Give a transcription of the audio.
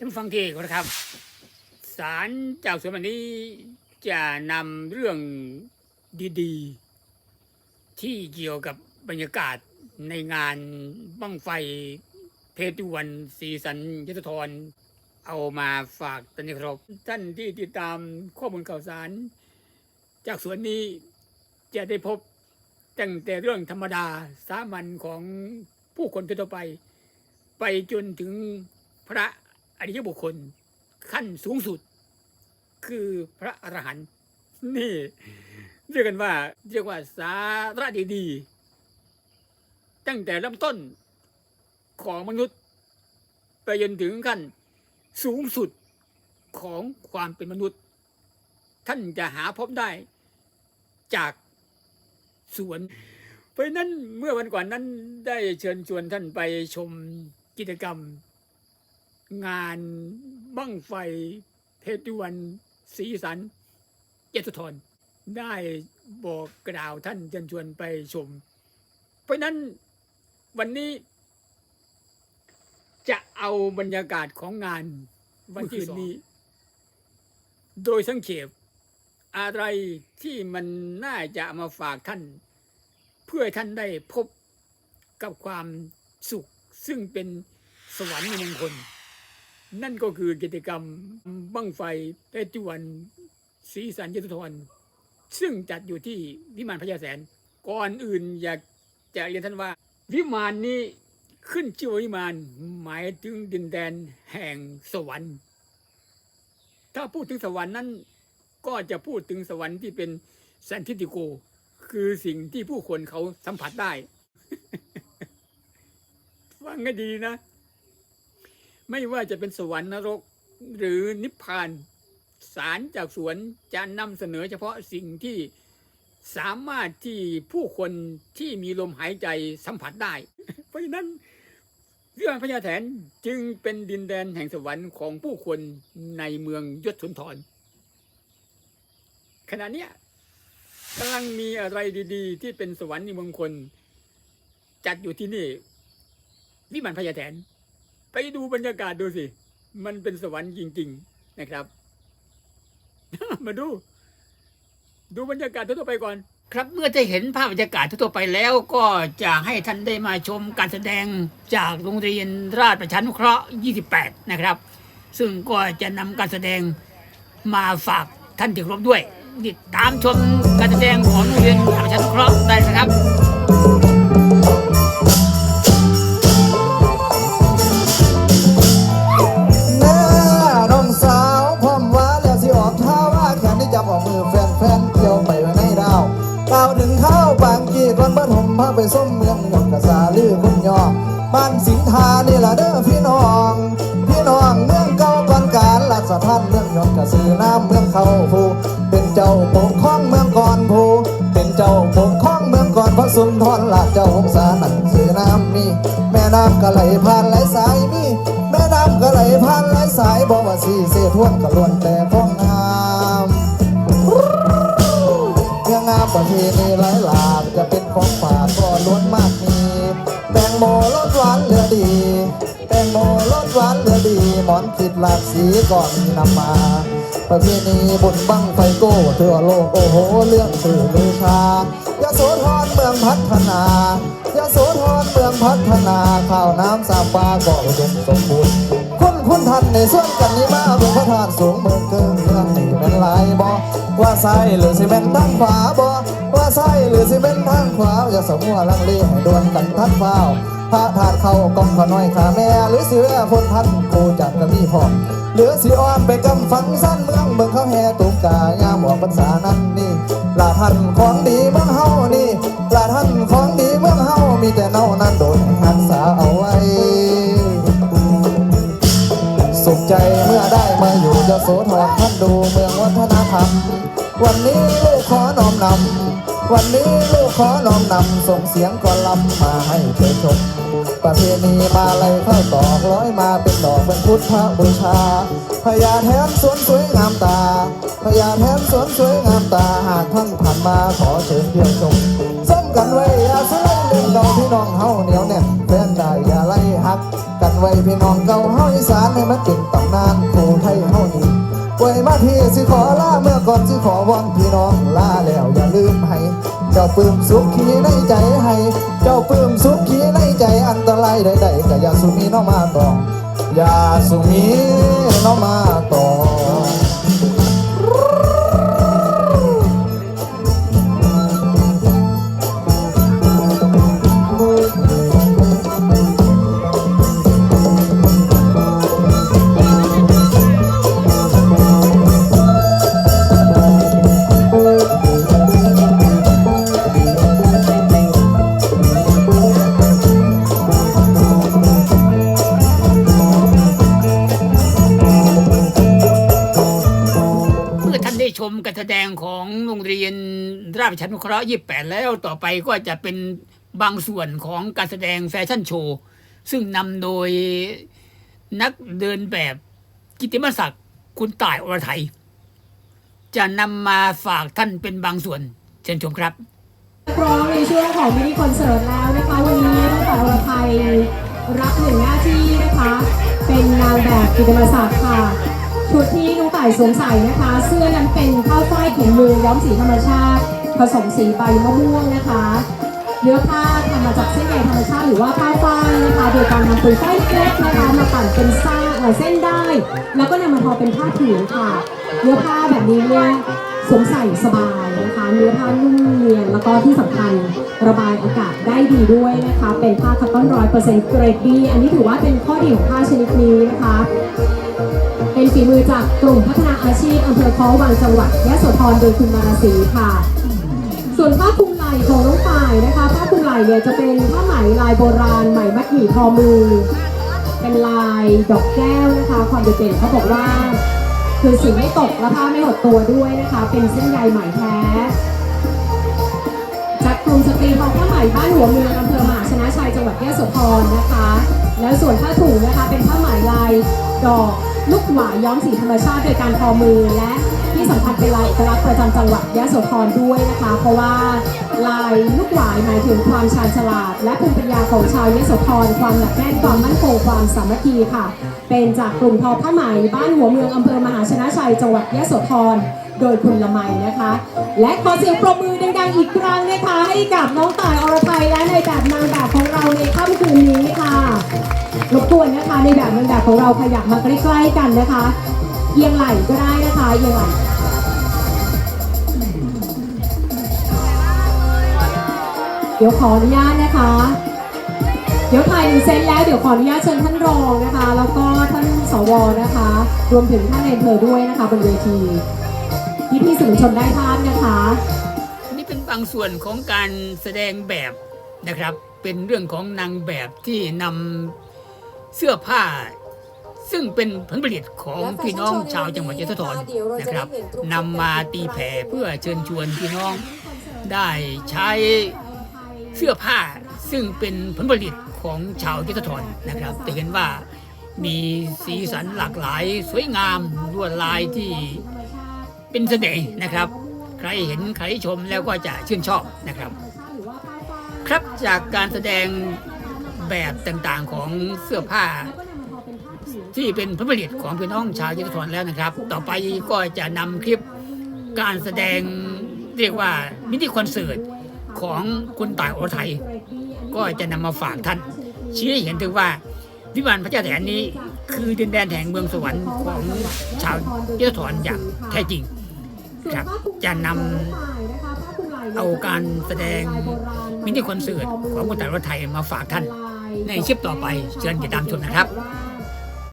ท่านฟังที่เคารพครับศาลเจ้าสวนวันนี้จะนำเรื่องดีๆ ที่เกี่ยวกับบรรยากาศในงานบั้งไฟเพตุวันสีสันยศธรเอามาฝากท่านคารพท่านที่ติดตามข้อมูลข่าวสาร จากสวนนี้จะได้พบตั้งแต่เรื่องธรรมดาสามัญของผู้คนทั่วไป ไปจนถึงพระ อริยบุคคลขั้นสูงสุด คือพระอรหันต์นี่ เรียกกันว่า เรียกว่าสาระดีๆตั้งแต่เริ่มต้นของมนุษย์ ไปจนถึงขั้นสูงสุดของความเป็นมนุษย์ ท่านจะหาพบได้จากสวน เพราะฉะนั้นเมื่อวันก่อนนั้นได้เชิญชวนท่านไปชมกิจกรรม งานบั้งไฟเพชรวันสีสันเจตุทรได้บอกกล่าวท่านเชิญชวนไปชม เพราะนั้นวันนี้ จะเอาบรรยากาศของงานวันที่สองนี้ โดยสังเขปอะไรที่มันน่าจะมาฝากท่าน เพื่อท่านได้พบกับความสุขซึ่งเป็นสวรรค์ในมงคล นั่นก็คือกิจกรรมบั้งไฟเพชรวันสีสันยศธรซึ่งจัดอยู่ที่วิมานพญาแสน ก่อนอื่นอยากจะเรียนท่านว่า วิมานนี้ขึ้นชื่อว่าวิมานหมายถึงดินแดนแห่งสวรรค์ ถ้าพูดถึงสวรรค์นั้น ก็จะพูดถึงสวรรค์ที่เป็นแซนทิติโก คือสิ่งที่ผู้คนเขาสัมผัสได้ ฟังให้ดีนะ ไม่ว่าจะเป็นสวรรค์นรกหรือนิพพานสารจากสวนจะนำเสนอเฉพาะสิ่งที่สามารถที่ผู้คนที่มีลมหายใจสัมผัสได้ เพราะฉะนั้นเรื่องพญาแถนจึงเป็นดินแดนแห่งสวรรค์ของผู้คนในเมืองยศสุนทร ขณะนี้กำลังมีอะไรดี ๆ ที่เป็นสวรรค์ในเมืองคน จัดอยู่ที่นี่วิมานพญาแถน ไปดูบรรยากาศดูสิ มันเป็นสวรรค์จริง ๆนะครับ มาดู ดูบรรยากาศทั่วๆไปก่อน ครับเมื่อจะเห็นภาพบรรยากาศทั่วๆไปแล้วก็จะให้ท่านได้มาชมการแสดงจากโรงเรียนราชประชานุเคราะห์ 28 นะครับ ซึ่งก็จะนำการแสดงมาฝากท่านที่ครพด้วยติดตามชมการแสดงของโรงเรียนราชประชานุเคราะห์ได้นะครับ ลือคุณยอบ้านสิงทานี่ละเด้อพี่น้อง พี่น้องเมืองเก่าก่อนการลักษท่านเมืองหยกกระสือน้ำเมืองเขาภูเป็นเจ้าปกครองเมืองก่อนภูเป็นเจ้าปกครองเมืองก่อนพระสุนทรลาดเจ้าหงสาหนังสือน้ำมีแม่น้ำก็ไหลผ่านไหลสายมีแม่น้ำก็ไหลผ่านไหลสายบอกว่าสีเสียทวนก็ล้วนแต่พ้องน้ำเรื่องงามประเพณีหลายหลากจะเป็นของฝากก็ล้วนมาก โมรสหวานเหลือดี แตงโมรสหวานเหลือดี หมอนคิดหลากสีก่อนนำมาประเพณีบุญบังไฟโก้ทั่วโลกโอ้โหเรื่องสื่อลือชายะโสธรเมืองพัฒนายะโสธรเมืองพัฒนาข้าวน้ำสามปลาก็อุดมสมบูรณ์คุณคุณท่านในส่วนกันนี้มาเป็นพระธาตุสูงเมืองเกินเมืองนี่เป็นลายบ่ว่าซ้ายหรือสิเป็นทางขวาบ่ ว่าซ้ายหรือสิเป็นทางขวาอย่าสมัวลังเลให้ดวนกันทัดเฝ้าพระธาตุเข้ากองขน้อยขาแม่ หรือเสือคนท่านกูจักกะมีพร้อมเหลือสิอ้อมไปกำฝังสั้นเมืองเมืองเขาแห่ตุกกายามหัวพรรษานั้นนี่ลาท่านของดีเมืองเฮานี่ลาท่านของดีเมืองเฮามีแต่เน่านั้นโดนหักษาเอาไว้ สุขใจเมื่อได้มาอยู่ยโสธรท่านดูเมืองวัฒนธรรม วันนี้ลูกขอน้อมนำ วันนี้ลูกขอน้อมนำ ส่งเสียงก่อนลำมาให้เธอชม ประเพณีมาลัยเข้าตอกร้อยมาเป็นดอกเป็นพุทธบูชาพญาแถมสวนสวยงามตาพญาแถมสวนสวยงามตา หากท่านผ่านมาขอเชิญเที่ยวชมส้มกันไว้อย่าสไลเล่นเก่าพี่น้องเฮาเหนียวแน่นแฟนได้อย่าไล่หัก กันไว้พี่น้องเก่าเฮาอีสานให้มันเป็นตำนานโคไทยเฮานี่ ไว้มาที่สิขอลาเมื่อก่อนสิขอวอนพี่น้องลาแล้วอย่าลืมให้ เจ้าปลื้มสุขีในใจให้ เจ้าปลื้มสุขีในใจอันตรายใดๆก็อย่าสุมีน้องมาต่ออย่าสุมีน้องมาต่อง มการแสดงของโรงเรียนราชชานุเคราะห์28แล้วต่อไปก็จะเป็นบางส่วนของการแสดงแฟชั่นโชว์ ซึ่งนำโดยนักเดินแบบกิติมศักดิ์คุณต่ายอรไทย จะนำมาฝากท่านเป็นบางส่วน เชิญชมครับพร้อมในช่วงของมินิคอนเสิร์ตแล้วนะคะวันนี้น้องต่ายอรไทยรับหนึ่งหน้าที่นะคะ เป็นนางแบบกิติมศักดิ์ค่ะ ชุดที่น้องต่ายสวมใส่นะคะ เสื้อนั้นเป็นผ้าฝ้ายถุงมือย้อมสีธรรมชาติ ผสมสีใบมะม่วงนะคะเนื้อผ้าทำมาจากเส้นใยธรรมชาติหรือว่าผ้าฝ้ายนะคะ โดยการนำปุ๋ยฝ้ายเล็กนะคะมาปั่นเป็นซ่าเอ่อเส้นได้ แล้วก็นำมาทอเป็นผ้าผืนค่ะ เนื้อผ้าแบบนี้เนี่ยสวมใส่สบายนะคะ เนื้อผ้านุ่มเนียนแล้วก็ที่สำคัญระบายอากาศได้ดีด้วยนะคะ เป็นผ้าคอตตอนร้อยเปอร์เซ็นต์เกรดดีอันนี้ถือว่าเป็นข้อดีของผ้าชนิดนี้นะคะ เป็นฝีมือจากกลุ่มพัฒนาอาชีพอำเภอคอวังจังหวัดยะโสธรโดยคุณมาราศีค่ะ ส่วนผ้าคลุมไหล่ของน้องฝ่ายนะคะผ้าคลุมไหล่เนี่ยจะเป็นผ้าไหมลายโบราณไหมมัดหมี่ทอมือ เป็นลายดอกแก้วนะคะความโดดเด่นเขาบอกว่า คือสีไม่ตกและผ้าไม่หดตัวด้วยนะคะ เป็นเส้นใยไหมแท้จากกลุ่มสตรีทอผ้าไหมบ้านหัวเมืองอำเภอมหาชนะชัยจังหวัดยะโสธรนะคะ แล้วส่วนผ้าถุงนะคะเป็นผ้าไหมลายดอกลูกหวายย้อมสีธรรมชาติโดยการทอมือและที่สำคัญเป็นลายเอกลักษณ์ประจำจังหวัดยะโสธรด้วยนะคะ เพราะว่าลายลูกหวายหมายถึงความชาญฉลาด และภูมิปัญญาของชาวยะโสธรความหนักแน่นความมั่นคงความสามัคคีค่ะ เป็นจากกลุ่มทอผ้าไหมบ้านหัวเมืองอำเภอมหาชนะชัยจังหวัดยะโสธร โดยคุณละไมนะคะ และขอเสียงปรบมือดังๆอีกครั้งนะคะ ให้กับน้องต่ายอรไทยและในแบบนางแบบของเราในค่ำคืนนี้ค่ะรบกวนนะคะในแบบนางแบบของเราขยับมาใกล้ๆกันนะคะเอียงไหล่ก็ได้นะคะเอียงไหล่เดี๋ยวขออนุญาตนะคะ เดี๋ยวถ่ายหนึ่งเซตแล้วเดี๋ยวขออนุญาตเชิญท่านรองนะคะ แล้วก็ท่านสวนะคะ รวมถึงท่านในอำเภอด้วยนะคะบนเวที สื่อมวลชนได้ภาพนะคะ นี่เป็นบางส่วนของการแสดงแบบนะครับ เป็นเรื่องของนางแบบที่นำเสื้อผ้า ซึ่งเป็นผลผลิตของพี่น้องชาวจังหวัดยะโสธรนะครับนำมาตีแผ่เพื่อเชิญชวนพี่น้องได้ใช้เสื้อผ้าซึ่งเป็นผลผลิตของชาวยะโสธรนะครับจะเห็นว่ามีสีสันหลากหลายสวยงามลวดลายที่ เป็นเสน่ห์นะครับ ใครเห็นใครชมแล้วก็จะชื่นชอบนะครับ ครับจากการแสดงแบบต่างๆของเสื้อผ้า ที่เป็นผลผลิตของพี่น้องชาวยะโสธรแล้วนะครับ ต่อไปก็จะนำคลิปการแสดงเรียกว่ามินิคอนเสิร์ตของคุณต่ายโอไทย ก็จะนำมาฝากท่าน ชี้ให้เห็นถึงว่าวิมานพระเจ้าแถนนี้ คือดินแดนแห่งเมืองสวรรค์ของชาวยะโสธรอย่างแท้จริง ครับจะนำเอาการแสดงมินิคอนเสิร์ตของคุณต่ายโอไทยมาฝากท่านในคลิปต่อไปเชิญติดตามชมนะครับว่า